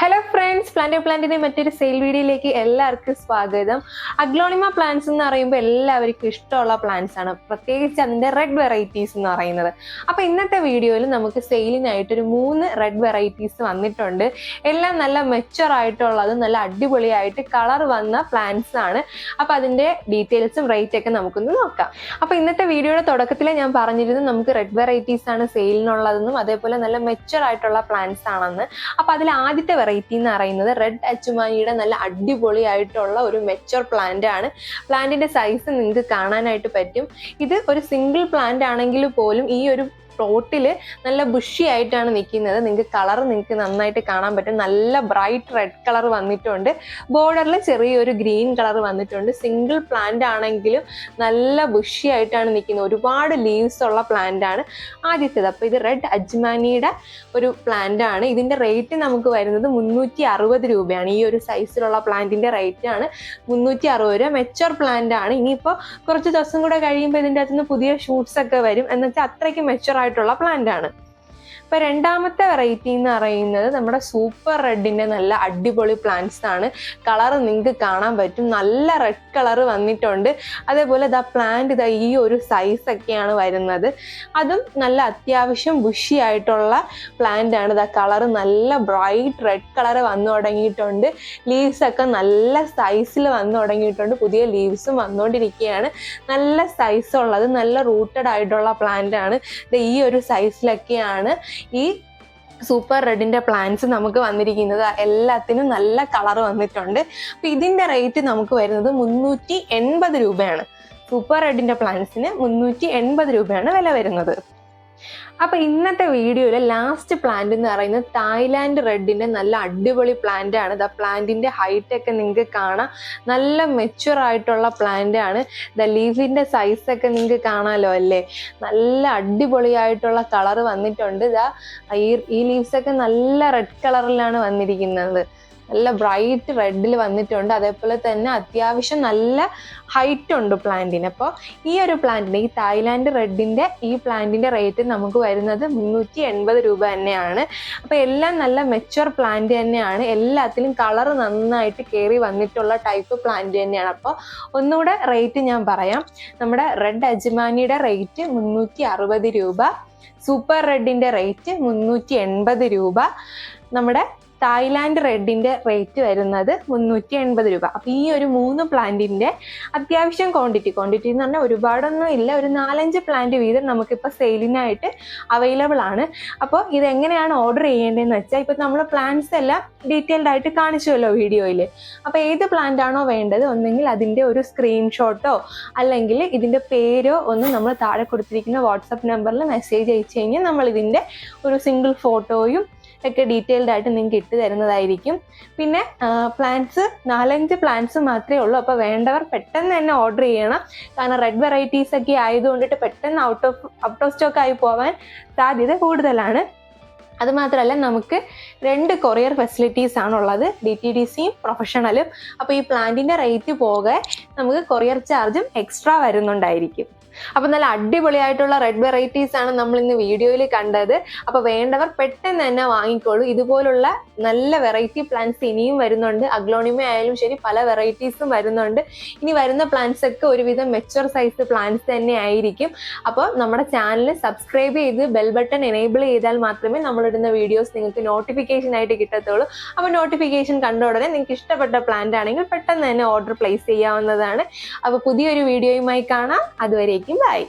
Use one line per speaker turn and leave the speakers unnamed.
Hello friends plant പ്ലാന്റിന്റെ മറ്റൊരു sale വീഡിയോയിലേക്ക് എല്ലാവർക്കും സ്വാഗതം. അഗ്ലോണിമ പ്ലാന്റ്സ് എന്ന് പറയുമ്പോൾ എല്ലാവർക്കും ഇഷ്ടമുള്ള പ്ലാന്റ്സ് ആണ്. പ്രത്യേകിച്ച് അതിന്റെ റെഡ് വെറൈറ്റീസ് എന്ന് പറയുന്നത്. അപ്പൊ ഇന്നത്തെ വീഡിയോയിൽ നമുക്ക് സെയിലിനായിട്ട് ഒരു മൂന്ന് റെഡ് വെറൈറ്റീസ് വന്നിട്ടുണ്ട്. എല്ലാം നല്ല മെച്ചുവർ ആയിട്ടുള്ളത് നല്ല അടിപൊളിയായിട്ട് കളർ വന്ന പ്ലാന്റ്സ് ആണ്. അപ്പൊ അതിന്റെ ഡീറ്റെയിൽസും റേറ്റ് ഒക്കെ നമുക്കൊന്ന് നോക്കാം. അപ്പൊ ഇന്നത്തെ വീഡിയോയുടെ തുടക്കത്തിൽ ഞാൻ പറഞ്ഞിരുന്നു നമുക്ക് റെഡ് വെറൈറ്റീസ് ആണ് സെയിലിനുള്ളതെന്നും അതേപോലെ നല്ല മെച്ചുവർ ആയിട്ടുള്ള പ്ലാന്റ്സ് ആണെന്ന്. അപ്പൊ അതിൽ ആദ്യത്തെ വെറൈറ്റി എന്ന് പറയുന്നത് റെഡ് അച്ചുമാനിയുടെ നല്ല അടിപൊളിയായിട്ടുള്ള ഒരു മെച്ചുവർ പ്ലാന്റ് ആണ്. പ്ലാന്റിന്റെ സൈസ് നിങ്ങൾക്ക് കാണാനായിട്ട് പറ്റും. ഇത് ഒരു സിംഗിൾ പ്ലാന്റ് ആണെങ്കിൽ പോലും ഈ ഒരു പ്ലോട്ടിൽ നല്ല ബുഷി ആയിട്ടാണ് നിൽക്കുന്നത് നിങ്ങൾക്ക് കളർ നിങ്ങൾക്ക് നന്നായിട്ട് കാണാൻ പറ്റും. നല്ല ബ്രൈറ്റ് റെഡ് കളർ വന്നിട്ടുണ്ട്. ബോർഡറിൽ ചെറിയൊരു ഗ്രീൻ കളർ വന്നിട്ടുണ്ട്. സിംഗിൾ പ്ലാന്റ് ആണെങ്കിലും നല്ല ബുഷി ആയിട്ടാണ് നിൽക്കുന്നത് ഒരുപാട് ലീവ്സ് ഉള്ള പ്ലാന്റ് ആണ്. ആദ്യത്തേത് അപ്പോൾ ഇത് റെഡ് അജ്മാനിയുടെ ഒരു പ്ലാന്റ് ആണ്. ഇതിന്റെ റേറ്റ് നമുക്ക് വരുന്നത് മുന്നൂറ്റി അറുപത് രൂപയാണ്. ഈ ഒരു സൈസിലുള്ള പ്ലാന്റിന്റെ റേറ്റ് ആണ് മുന്നൂറ്റി അറുപത് രൂപ. മെച്ചോർ പ്ലാന്റ് ആണ്. ഇനിയിപ്പോൾ കുറച്ച് ദിവസം കൂടെ കഴിയുമ്പോൾ ഇതിന്റെ അകത്തുനിന്ന് പുതിയ ഷൂട്ട്സ് ഒക്കെ വരും. എന്നുവെച്ചാൽ അത്രയ്ക്ക് മെച്ചോർ ആയിട്ടുള്ള പ്ലാന്റ് ആണ്. ഇപ്പൊ രണ്ടാമത്തെ വെറൈറ്റി എന്ന് പറയുന്നത് നമ്മുടെ സൂപ്പർ റെഡിന്റെ നല്ല അടിപൊളി പ്ലാന്റ്സ് ആണ്. കളർ നിങ്ങൾക്ക് കാണാൻ പറ്റും. നല്ല റെഡ് കളർ വന്നിട്ടുണ്ട്. അതേപോലെ ഇതാ പ്ലാന്റ് ഇതാ ഈ ഒരു സൈസ് ഒക്കെയാണ് വരുന്നത്. അതും നല്ല അത്യാവശ്യം ബുഷി ആയിട്ടുള്ള പ്ലാന്റ് ആണ്. ഇതാ കളർ നല്ല ബ്രൈറ്റ് റെഡ് കളർ വന്നു തുടങ്ങിയിട്ടുണ്ട്. ലീവ്സ് ഒക്കെ നല്ല സൈസിൽ വന്നു തുടങ്ങിയിട്ടുണ്ട്. പുതിയ ലീവ്സും വന്നുകൊണ്ടിരിക്കുകയാണ്. നല്ല സൈസ് ഉള്ളത് നല്ല റൂട്ടഡ് ആയിട്ടുള്ള പ്ലാന്റ് ആണ്. ഈ ഒരു സൈസിലൊക്കെയാണ് ഈ സൂപ്പർ റെഡിന്റെ പ്ലാന്റ്സ് നമുക്ക് വന്നിരിക്കുന്നത് എല്ലാത്തിനും നല്ല കളർ വന്നിട്ടുണ്ട്. അപ്പം ഇതിന്റെ റേറ്റ് നമുക്ക് വരുന്നത് മുന്നൂറ്റി എൺപത് രൂപയാണ്. സൂപ്പർ റെഡിന്റെ പ്ലാന്റ്സിന് മുന്നൂറ്റി എൺപത് രൂപയാണ് വില വരുന്നത്. അപ്പൊ ഇന്നത്തെ വീഡിയോയിലെ ലാസ്റ്റ് പ്ലാന്റ് എന്ന് പറയുന്നത് തായ്ലാന്റ് റെഡിന്റെ നല്ല അടിപൊളി പ്ലാന്റ് ആണ്. ദ പ്ലാന്റിന്റെ ഹൈറ്റ് ഒക്കെ നിങ്ങൾക്ക് കാണാം. നല്ല മെച്യൂർ ആയിട്ടുള്ള പ്ലാന്റ് ആണ്. ദ ലീഫിന്റെ സൈസ് ഒക്കെ നിങ്ങൾക്ക് കാണാലോ അല്ലേ? നല്ല അടിപൊളിയായിട്ടുള്ള കളർ വന്നിട്ടുണ്ട്. ഈ ഈ ലീവ്സ് ഒക്കെ നല്ല റെഡ് കളറിലാണ് വന്നിരിക്കുന്നത്. നല്ല ബ്രൈറ്റ് റെഡിൽ വന്നിട്ടുണ്ട്. അതേപോലെ തന്നെ അത്യാവശ്യം നല്ല ഹൈറ്റ് ഉണ്ട് പ്ലാന്റിന് അപ്പോൾ ഈ ഒരു പ്ലാന്റിന് ഈ തായ്ലാന്റ് റെഡിന്റെ ഈ പ്ലാന്റിന്റെ റേറ്റ് നമുക്ക് വരുന്നത് മുന്നൂറ്റി എൺപത് രൂപ തന്നെയാണ്. അപ്പോൾ എല്ലാം നല്ല മെച്ചുവർ പ്ലാന്റ് തന്നെയാണ്. എല്ലാത്തിലും കളർ നന്നായിട്ട് കയറി വന്നിട്ടുള്ള ടൈപ്പ് പ്ലാന്റ് തന്നെയാണ്. അപ്പോൾ ഒന്നുകൂടെ റേറ്റ് ഞാൻ പറയാം. നമ്മുടെ റെഡ് അജ്മാനിയുടെ റേറ്റ് മുന്നൂറ്റി അറുപത് രൂപ. സൂപ്പർ റെഡിന്റെ റേറ്റ് മുന്നൂറ്റി എൺപത് രൂപ. നമ്മുടെ തായ്ലാന്റ് റെഡിന്റെ റേറ്റ് വരുന്നത് മുന്നൂറ്റി എൺപത് രൂപ. അപ്പോൾ ഈ ഒരു മൂന്ന് പ്ലാന്റിന്റെ അത്യാവശ്യം ക്വാണ്ടിറ്റി ക്വാണ്ടിറ്റി എന്ന് പറഞ്ഞാൽ ഒരുപാടൊന്നും ഇല്ല. ഒരു നാലഞ്ച് പ്ലാന്റ് വീതം നമുക്കിപ്പോൾ സെയിലിനായിട്ട് അവൈലബിൾ ആണ്. അപ്പോൾ ഇതെങ്ങനെയാണ് ഓർഡർ ചെയ്യേണ്ടതെന്ന് വെച്ചാൽ ഇപ്പൊ നമ്മൾ പ്ലാന്റ്സ് എല്ലാം ഡീറ്റെയിൽഡ് ആയിട്ട് കാണിച്ചുവല്ലോ വീഡിയോയിൽ അപ്പോൾ ഏത് പ്ലാന്റ് ആണോ വേണ്ടത് ഒന്നെങ്കിൽ അതിന്റെ ഒരു സ്ക്രീൻഷോട്ടോ അല്ലെങ്കിൽ ഇതിന്റെ പേരോ ഒന്ന് നമ്മൾ താഴെ കൊടുത്തിരിക്കുന്ന വാട്സപ്പ് നമ്പറിൽ മെസ്സേജ് അയച്ചു കഴിഞ്ഞാൽ നമ്മൾ ഇതിന്റെ ഒരു സിംഗിൾ ഫോട്ടോയും ഒക്കെ ഡീറ്റെയിൽഡ് ആയിട്ട് നിങ്ങൾക്ക് ഇട്ട് തരുന്നതായിരിക്കും. പിന്നെ പ്ലാന്റ്സ് നാലഞ്ച് പ്ലാന്റ്സ് മാത്രമേ ഉള്ളൂ. അപ്പോൾ വേണ്ടവർ പെട്ടെന്ന് തന്നെ ഓർഡർ ചെയ്യണം. കാരണം റെഡ് വെറൈറ്റീസ് ഒക്കെ ആയതുകൊണ്ടിട്ട് പെട്ടെന്ന് out of out of stock ആയി പോവാൻ സാധ്യത കൂടുതലാണ്. അതുമാത്രമല്ല നമുക്ക് രണ്ട് കൊറിയർ ഫെസിലിറ്റീസ് ആണുള്ളത്. ഡി ടി ഡി സിയും പ്രൊഫഷണലും അപ്പോൾ ഈ പ്ലാന്റിന്റെ റേറ്റ് പോകെ നമുക്ക് കൊറിയർ ചാർജും എക്സ്ട്രാ വരുന്നുണ്ടായിരിക്കും. അപ്പൊ നല്ല അടിപൊളിയായിട്ടുള്ള റെഡ് വെറൈറ്റീസ് ആണ് നമ്മൾ ഇന്ന് വീഡിയോയിൽ കണ്ടത്. അപ്പൊ വേണ്ടവർ പെട്ടെന്ന് തന്നെ വാങ്ങിക്കോളൂ. ഇതുപോലുള്ള നല്ല വെറൈറ്റി പ്ലാന്റ്സ് ഇനിയും വരുന്നുണ്ട്. അഗ്ലോണിമ ആയാലും ശരി പല വെറൈറ്റീസും വരുന്നുണ്ട്. ഇനി വരുന്ന പ്ലാന്റ്സ് ഒക്കെ ഒരുവിധം മെച്ചുവർ സൈസ് പ്ലാന്റ്സ് തന്നെ ആയിരിക്കും. അപ്പോൾ നമ്മുടെ ചാനൽ സബ്സ്ക്രൈബ് ചെയ്ത് ബെൽ ബട്ടൺ എനേബിൾ ചെയ്താൽ മാത്രമേ നമ്മളിടുന്ന വീഡിയോസ് നിങ്ങൾക്ക് നോട്ടിഫിക്കേഷൻ ആയിട്ട് കിട്ടത്തുള്ളൂ. അപ്പോൾ നോട്ടിഫിക്കേഷൻ കണ്ട ഉടനെ നിങ്ങൾക്ക് ഇഷ്ടപ്പെട്ട പ്ലാന്റ് ആണെങ്കിൽ പെട്ടെന്ന് തന്നെ ഓർഡർ പ്ലേസ് ചെയ്യാവുന്നതാണ്. അപ്പോൾ പുതിയൊരു വീഡിയോയുമായി കാണാം. അതുവരേക്കും aqui vai.